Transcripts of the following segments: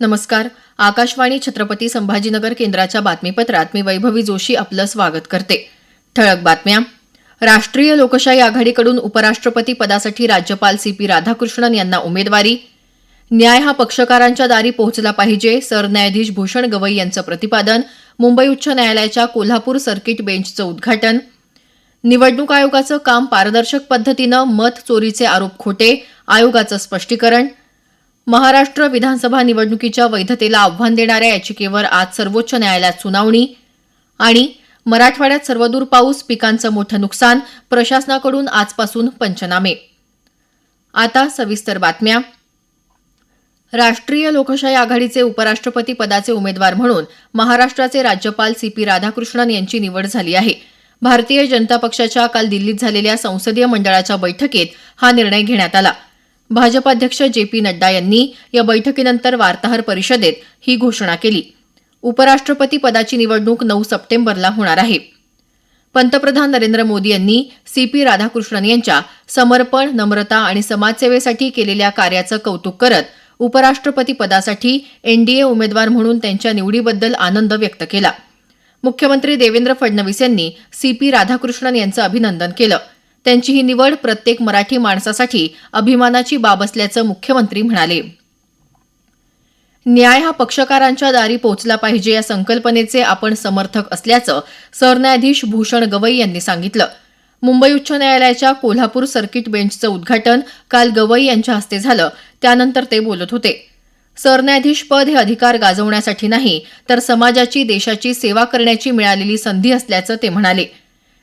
नमस्कार. आकाशवाणी छत्रपती संभाजीनगर केंद्राच्या बातमीपत्रात मी वैभवी जोशी आपलं स्वागत करते. ठळक बातम्या. राष्ट्रीय लोकशाही आघाडीकडून उपराष्ट्रपती पदासाठी राज्यपाल सी पी राधाकृष्णन यांना उमेदवारी. न्याय हा पक्षकारांच्या दारी पोहोचला पाहिजे सरन्यायाधीश भूषण गवई यांचं प्रतिपादन मुंबई उच्च न्यायालयाच्या कोल्हापूर सर्किट बेंचचं उद्घाटन. निवडणूक आयोगाचं काम पारदर्शक पद्धतीनं मत चोरीचे आरोप खोटे आयोगाचं स्पष्टीकरण. महाराष्ट्र विधानसभा निवडणुकीच्या वैधतेला आव्हान देणाऱ्या याचिकेवर आज सर्वोच्च न्यायालयात सुनावणी. आणि मराठवाड्यात सर्वदूर पाऊस पिकांचं मोठं नुकसान प्रशासनाकडून आजपासून पंचनामे. आता सविस्तर बातम्या. राष्ट्रीय लोकशाही आघाडीचे उपराष्ट्रपती पदाचे उमेदवार म्हणून महाराष्ट्राचे राज्यपाल सी पी राधाकृष्णन यांची निवड झाली आहे. भारतीय जनता पक्षाच्या काल दिल्लीत झालेल्या संसदीय मंडळाच्या बैठकीत हा निर्णय घेण्यात आला. भाजपाध्यक्ष जे पी नड्डा यांनी या बैठकीनंतर वार्ताहर परिषदेत ही घोषणा केली. उपराष्ट्रपती पदाची निवडणूक नऊ सप्टेंबरला होणार आहे. पंतप्रधान नरेंद्र मोदी यांनी सी पी राधाकृष्णन यांच्या समर्पण नम्रता आणि समाजसेवेसाठी केलेल्या कार्याचं कौतुक करत उपराष्ट्रपती पदासाठी एनडीए उमेदवार म्हणून त्यांच्या निवडीबद्दल आनंद व्यक्त केला. मुख्यमंत्री देवेंद्र फडणवीस यांनी सी पी राधाकृष्णन यांचं अभिनंदन केलं. त्यांची ही निवड प्रत्येक मराठी माणसासाठी अभिमानाची बाब असल्याचं मुख्यमंत्री म्हणाले. न्याय हा पक्षकारांच्या दारी पोहोचला पाहिजे या संकल्पनेचे आपण समर्थक असल्याचं सरन्यायाधीश भूषण गवई यांनी सांगितलं. मुंबई उच्च न्यायालयाच्या कोल्हापूर सर्किट बेंचचं उद्घाटन काल गवई यांच्या हस्ते झालं. त्यानंतर ते बोलत होते. सरन्यायाधीशपद हे अधिकार गाजवण्यासाठी नाही तर समाजाची देशाची सेवा करण्याची मिळालेली संधी असल्याचं ते म्हणाले.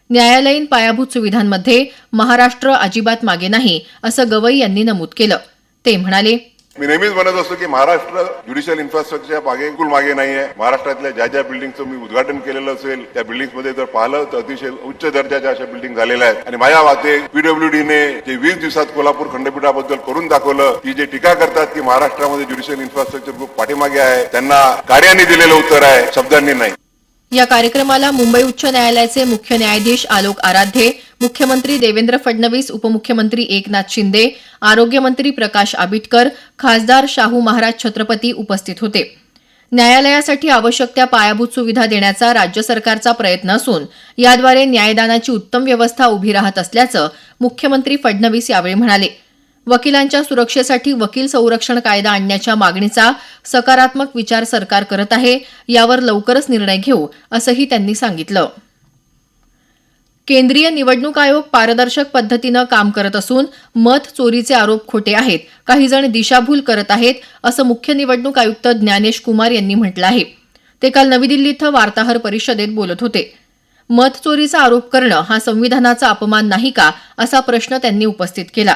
न्यायालयीन पायाभूत सुविधांमध्ये महाराष्ट्र अजिबात मागे नाही असं गवई यांनी नमूद केलं. ते म्हणाले मी नेहमीच म्हणत असतो की महाराष्ट्र ज्युडिशियल इन्फ्रास्ट्रक्चर मागे कुल मागे नाही आहे महाराष्ट्रातल्या ज्या ज्या बिल्डिंगचं मी उद्घाटन केलेलं असेल त्या बिल्डिंगमध्ये जर पाहिलं तर अतिशय उच्च दर्जाच्या अशा बिल्डिंग झालेल्या आहेत. आणि माझ्या वाते पीडब्ल्यूडीने जे वीस दिवसात कोल्हापूर खंडपीठाबद्दल करून दाखवलं की जे टीका करतात की महाराष्ट्रामध्ये ज्युडिशियल इन्फ्रास्ट्रक्चर खूप पाठीमागे आहे त्यांना कार्याने दिलेलं उत्तर आहे शब्दांनी नाही. या कार्यक्रमाला मुंबई उच्च न्यायालयाचे मुख्य न्यायाधीश आलोक आराध्ये मुख्यमंत्री देवेंद्र फडणवीस उपमुख्यमंत्री एकनाथ शिंदे आरोग्यमंत्री प्रकाश आबिटकर खासदार शाहू महाराज छत्रपती उपस्थित होते. न्यायालयासाठी आवश्यक त्या पायाभूत सुविधा देण्याचा राज्य सरकारचा प्रयत्न असून याद्वारे न्यायदानाची उत्तम व्यवस्था उभी राहत असल्याचं मुख्यमंत्री फडणवीस यावेळी म्हणाले. वकिलांच्या सुरक्षेसाठी वकील संरक्षण कायदा आणण्याच्या मागणीचा सकारात्मक विचार सरकार करत आहे यावर लवकरच निर्णय घेऊ असंही त्यांनी सांगितलं. केंद्रीय निवडणूक आयोग पारदर्शक पद्धतीनं काम करत असून मत चोरीचे आरोप खोटे आहेत काही जण दिशाभूल करत आहेत असं मुख्य निवडणूक आयुक्त ज्ञानेश कुमार यांनी म्हटलं आहे. ते काल नवी दिल्ली इथं वार्ताहर परिषदेत बोलत होते. मत चोरीचा आरोप करणं हा संविधानाचा अपमान नाही का असा प्रश्न त्यांनी उपस्थित केला.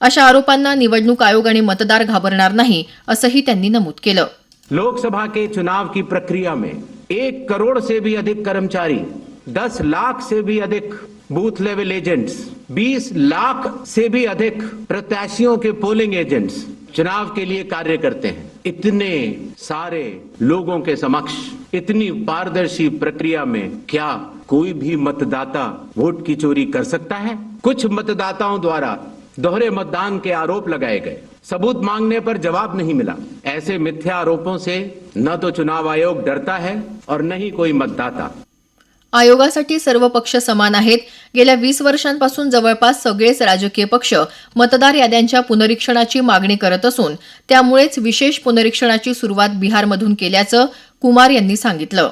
अशा आरोपांना निवडणूक आयोग आणि मतदार घाबरणार नाही, असंही त्यांनी नमूद केलं. लोकसभा के चुनाव की प्रक्रिया में एक करोड़ से भी अधिक कर्मचारी, दस लाख से भी अधिक बूथ लेवल एजेंट्स 20 लाख से भी अधिक प्रत्याशियों के पोलिंग एजेंट्स चुनाव के लिए कार्य करते हैं। इतने सारे लोगों के समक्ष, इतनी पारदर्शी प्रक्रिया में क्या कोई भी मतदाता वोट की चोरी कर सकता है? कुछ मतदाताओं द्वारा दोहरे मतदान के आरोप लगाए गए। सबूत मांगने पर जवाब नहीं मिला। ऐसे मिथ्या आरोपों से न तो चुनाव आयोग डरता है और न ही कोई मतदाता। आयोगासाठी सर्व पक्ष समान आहेत. गेल्या वीस वर्षांपासून जवळपास सगळेच राजकीय पक्ष मतदार याद्यांच्या पुनरीक्षणाची मागणी करत असून त्यामुळेच विशेष पुनरीक्षणाची सुरुवात बिहारमधून केल्याचं कुमार यांनी सांगितलं.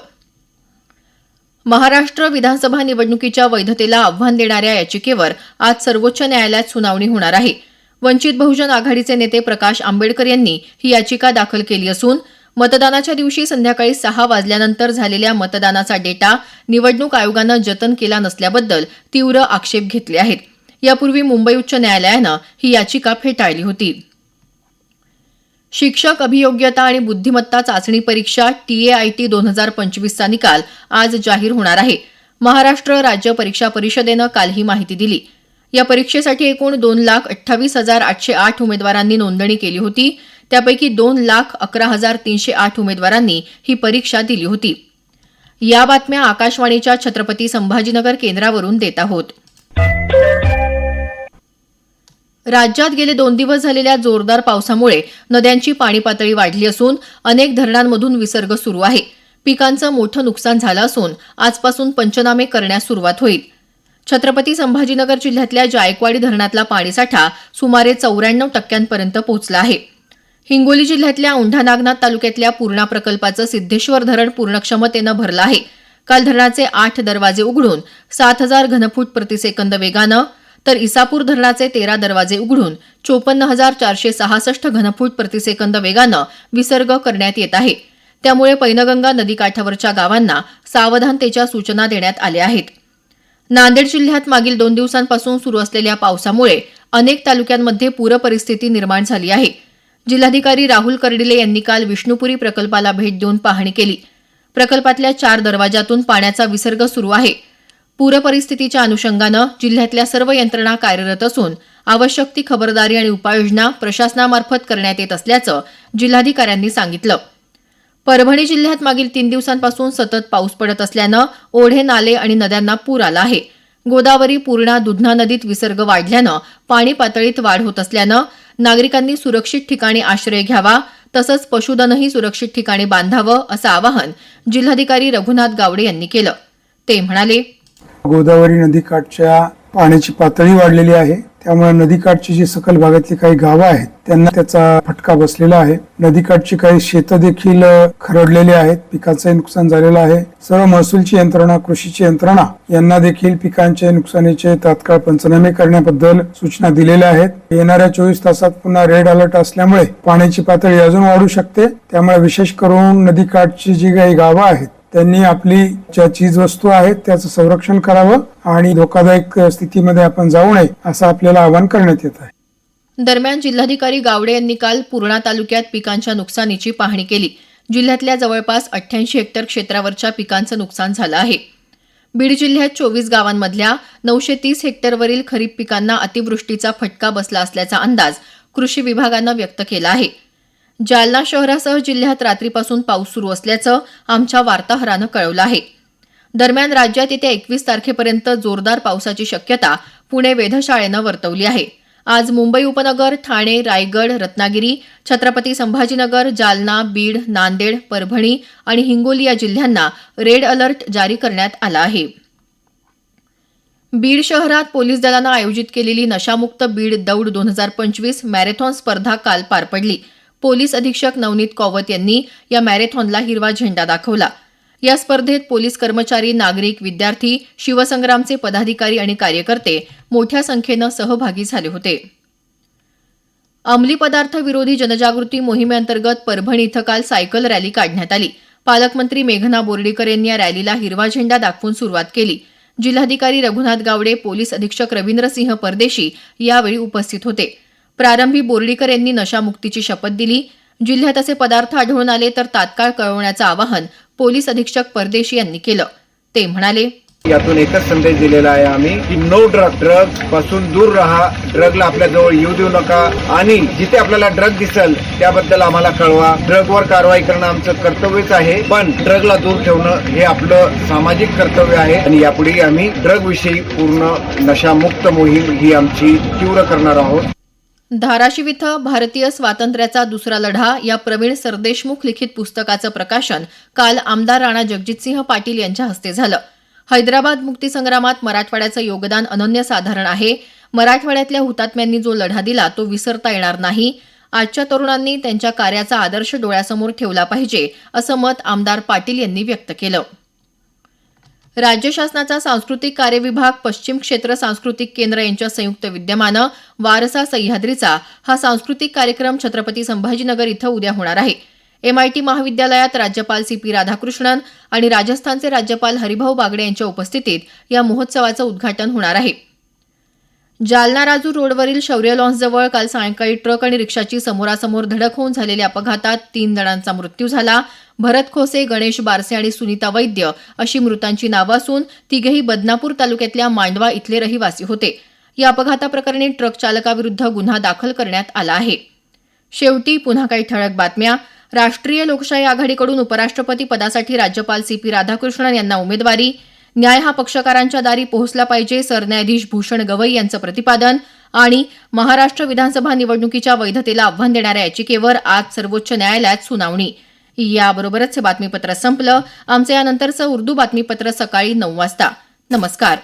महाराष्ट्र विधानसभा निवडणुकीच्या वैधतेला आव्हान देणाऱ्या याचिकेवर आज सर्वोच्च न्यायालयात सुनावणी होणार आहे. वंचित बहुजन आघाडीचे नेते प्रकाश आंबेडकर यांनी ही याचिका दाखल केली असून मतदानाच्या दिवशी संध्याकाळी सहा वाजल्यानंतर झालेल्या मतदानाचा डेटा निवडणूक आयोगानं जतन केला नसल्याबद्दल तीव्र आक्षेप घेतले आहेत. यापूर्वी मुंबई उच्च न्यायालयानं ही याचिका फेटाळली होती. शिक्षक अभियोग्यता आणि बुद्धिमत्ता चाचणी परीक्षा टीएआयटी दोन हजार पंचवीसचा निकाल आज जाहीर होणार आहे. महाराष्ट्र राज्य परीक्षा परिषदेनं काल ही माहिती दिली. या परीक्षेसाठी एकूण दोन लाख अठ्ठावीस हजार आठशे आठ उमेदवारांनी नोंदणी केली होती. त्यापैकी दोन लाख अकरा हजार तीनशे आठ उमेदवारांनी ही परीक्षा दिली होती. या बातम्या आकाशवाणीच्या छत्रपती संभाजीनगर केंद्रावरून देत आहोत. राज्यात गेले दोन दिवस झालेल्या जोरदार पावसामुळे नद्यांची पाणी पातळी वाढली असून अनेक धरणांमधून विसर्ग सुरू आहे. पिकांचं मोठं नुकसान झालं असून आजपासून पंचनामे करण्यास सुरुवात होईल. छत्रपती संभाजीनगर जिल्ह्यातल्या जायकवाडी धरणातला पाणीसाठा सुमारे चौऱ्याण्णव टक्क्यांपर्यंत पोहोचला आहे. हिंगोली जिल्ह्यातल्या औंढा नागनाथ तालुक्यातल्या पूर्णा प्रकल्पाचं सिद्धेश्वर धरण पूर्ण क्षमतेनं भरलं आहे. काल धरणाचे आठ दरवाजे उघडून सात हजार घनफूट प्रतिसेकंद वेगानं तर इसापूर धरणाचे तेरा दरवाजे उघडून चोपन्न हजार चारशे सहासष्ट घनफूट प्रतिसेकंद वेगानं विसर्ग करण्यात येत आहे. त्यामुळे पैनगंगा नदीकाठावरच्या गावांना सावधानतेच्या सूचना देण्यात आल्या आहेत. नांदेड जिल्ह्यात मागील दोन दिवसांपासून सुरू असलेल्या पावसामुळे अनेक तालुक्यांमध्ये पूरपरिस्थिती निर्माण झाली आहे. जिल्हाधिकारी राहुल कर्डिले यांनी काल विष्णुपुरी प्रकल्पाला भेट देऊन पाहणी केली. प्रकल्पातल्या चार दरवाजातून पाण्याचा विसर्ग सुरू आहे. पूरपरिस्थितीच्या अनुषंगानं जिल्ह्यातल्या सर्व यंत्रणा कार्यरत असून आवश्यक ती खबरदारी आणि उपाययोजना प्रशासनामार्फत करण्यात येत असल्याचं जिल्हाधिकाऱ्यांनी सांगितलं. परभणी जिल्ह्यात मागील तीन दिवसांपासून सतत पाऊस पडत असल्यानं ओढे नाले आणि नद्यांना पूर आला आहे. गोदावरी पूर्णा दुधना नदीत विसर्ग वाढल्यानं पाणी पातळीत वाढ होत असल्यानं नागरिकांनी सुरक्षित ठिकाणी आश्रय घ्यावा तसंच पशुधनही सुरक्षित ठिकाणी बांधावं असं आवाहन जिल्हाधिकारी रघुनाथ गावडे यांनी केलं. ते म्हणाले गोदावरी नदीकाठच्या पाण्याची पातळी वाढलेली आहे. त्यामुळे नदीकाठची जी सकल भागातली काही गावं आहेत त्यांना त्याचा फटका बसलेला आहे. नदीकाठची काही शेतं देखील खरडलेली आहेत. पिकांचंही नुकसान झालेलं आहे. सर्व महसूलची यंत्रणा कृषीची यंत्रणा यांना देखील पिकांचे नुकसानीचे तात्काळ पंचनामे करण्याबद्दल सूचना दिलेल्या आहेत. येणाऱ्या चोवीस तासात पुन्हा रेड अलर्ट असल्यामुळे पाण्याची पातळी अजून वाढू शकते. त्यामुळे विशेष करून नदीकाठची जी काही गावं आहेत त्यांनी आपली ज्या चीज वस्तू आहेत त्याचं संरक्षण करावं आणि धोकादायक स्थितीमध्ये आपण जाऊ नये असं आपल्याला आवाहन करण्यात येत आहे. दरम्यान जिल्हाधिकारी गावडे यांनी काल पूर्णा तालुक्यात पिकांच्या नुकसानीची पाहणी केली. जिल्ह्यातल्या जवळपास अठ्ठ्याऐंशी हेक्टर क्षेत्रावरच्या पिकांचं नुकसान झालं आहे. बीड जिल्ह्यात चोवीस गावांमधल्या नऊशे तीस हेक्टरवरील खरीप पिकांना अतिवृष्टीचा फटका बसला असल्याचा अंदाज कृषी विभागानं व्यक्त केला आहे. जालना शहरासह जिल्ह्यात रात्रीपासून पाऊस सुरू असल्याचं आमच्या वार्ताहरानं कळवलं आहे. दरम्यान राज्यात येत्या एकवीस तारखेपर्यंत जोरदार पावसाची शक्यता पुणे वेधशाळेनं वर्तवली आहे. आज मुंबई उपनगर ठाणे रायगड रत्नागिरी छत्रपती संभाजीनगर जालना बीड नांदेड परभणी आणि हिंगोली या जिल्ह्यांना रेड अलर्ट जारी करण्यात आला आहे. बीड शहरात पोलीस दलानं आयोजित केलेली नशामुक्त बीड दौड दोन हजार पंचवीस मॅरेथॉन स्पर्धा काल पार पडली. पोलीस अधीक्षक नवनीत कौवत यांनी या मॅरेथॉनला हिरवा झेंडा दाखवला. या स्पर्धेत पोलीस कर्मचारी नागरिक विद्यार्थी शिवसंग्रामचे पदाधिकारी आणि कार्यकर्ते मोठ्या संख्येनं सहभागी झाले होते. अंमली पदार्थ विरोधी जनजागृती मोहिमेअंतर्गत परभणी इथं काल सायकल रॅली काढण्यात आली. पालकमंत्री मेघना बोर्डीकर यांनी या रॅलीला हिरवा झेंडा दाखवून सुरुवात केली. जिल्हाधिकारी रघुनाथ गावडे पोलीस अधीक्षक रवींद्रसिंह परदेशी यावेळी उपस्थित होते. प्रारंभी बोर्डीकर यांनी नशामुक्तीची शपथ दिली. जिल्ह्यात असे पदार्थ आढळून आले तर तात्काळ कळवण्याचं आवाहन पोलीस अधीक्षक परदेशी यांनी केलं. ते म्हणाले यातून एकच संदेश दिलेला आहे आम्ही की नो ड्रग ड्रगपासून दूर राहा. ड्रगला आपल्या जवळ येऊ देऊ नका. आणि जिथे आपल्याला ड्रग दिसल त्याबद्दल आम्हाला कळवा. ड्रगवर कारवाई करणं आमचं कर्तव्यच आहे. पण ड्रगला दूर ठेवणं हे आपलं सामाजिक कर्तव्य आहे. आणि यापुढे आम्ही ड्रग विषयी पूर्ण नशामुक्त मोहीम ही आमची तीव्र करणार आहोत. धाराशिव इथं भारतीय स्वातंत्र्याचा दुसरा लढा या प्रवीण सरदेशमुख लिखित पुस्तकाचं प्रकाशन काल आमदार राणा जगजितसिंह पाटील यांच्या हस्ते झालं. हैदराबाद मुक्तीसंग्रामात मराठवाड्याचं योगदान अनन्यसाधारण आहे. मराठवाड्यातल्या हुतात्म्यांनी जो लढा दिला तो विसरता येणार नाही. आजच्या तरुणांनी त्यांच्या कार्याचा आदर्श डोळ्यासमोर ठेवला पाहिजे असं मत आमदार पाटील यांनी व्यक्त केलं. राज्य शासनाचा सांस्कृतिक कार्य विभाग पश्चिम क्षेत्र सांस्कृतिक केंद्र यांच्या संयुक्त विद्यमानं वारसा सह्याद्रीचा हा सांस्कृतिक कार्यक्रम छत्रपती संभाजीनगर इथं उद्या होणार आहे. एमआयटी महाविद्यालयात राज्यपाल सी पी राधाकृष्णन आणि राजस्थानचे राज्यपाल हरिभाऊ बागडे यांच्या उपस्थितीत या महोत्सवाचं उद्घाटन होणार आहे. जालना राजूर रोडवरील शौर्य लॉन्सजवळ काल सायंकाळी ट्रक आणि रिक्षाची समोरासमोर धडक होऊन झालेल्या अपघातात तीन जणांचा मृत्यू झाला. भरत खोसे गणेश बारसे आणि सुनीता वैद्य अशी मृतांची नावं असून तिघेही बदनापूर तालुक्यातल्या मांडवा इथले रहिवासी होते. या अपघाताप्रकरणी ट्रक चालकाविरुद्ध गुन्हा दाखल करण्यात आला आहे. शेवटी पुन्हा काही ठळक बातम्या. राष्ट्रीय लोकशाही आघाडीकडून उपराष्ट्रपती पदासाठी राज्यपाल सी पी राधाकृष्णन यांना उमेदवारी. न्याय हा पक्षकारांच्या दारी पोहोचला पाहिजे सरन्यायाधीश भूषण गवई यांचं प्रतिपादन आणि महाराष्ट्र विधानसभा निवडणुकीच्या वैधतेला आव्हान देणाऱ्या याचिकेवर आज सर्वोच्च न्यायालयात सुनावणी. याबरोबरच हे बातमीपत्र संपलं. आमचं यानंतरचं उर्दू बातमीपत्र सकाळी नऊ वाजता. नमस्कार.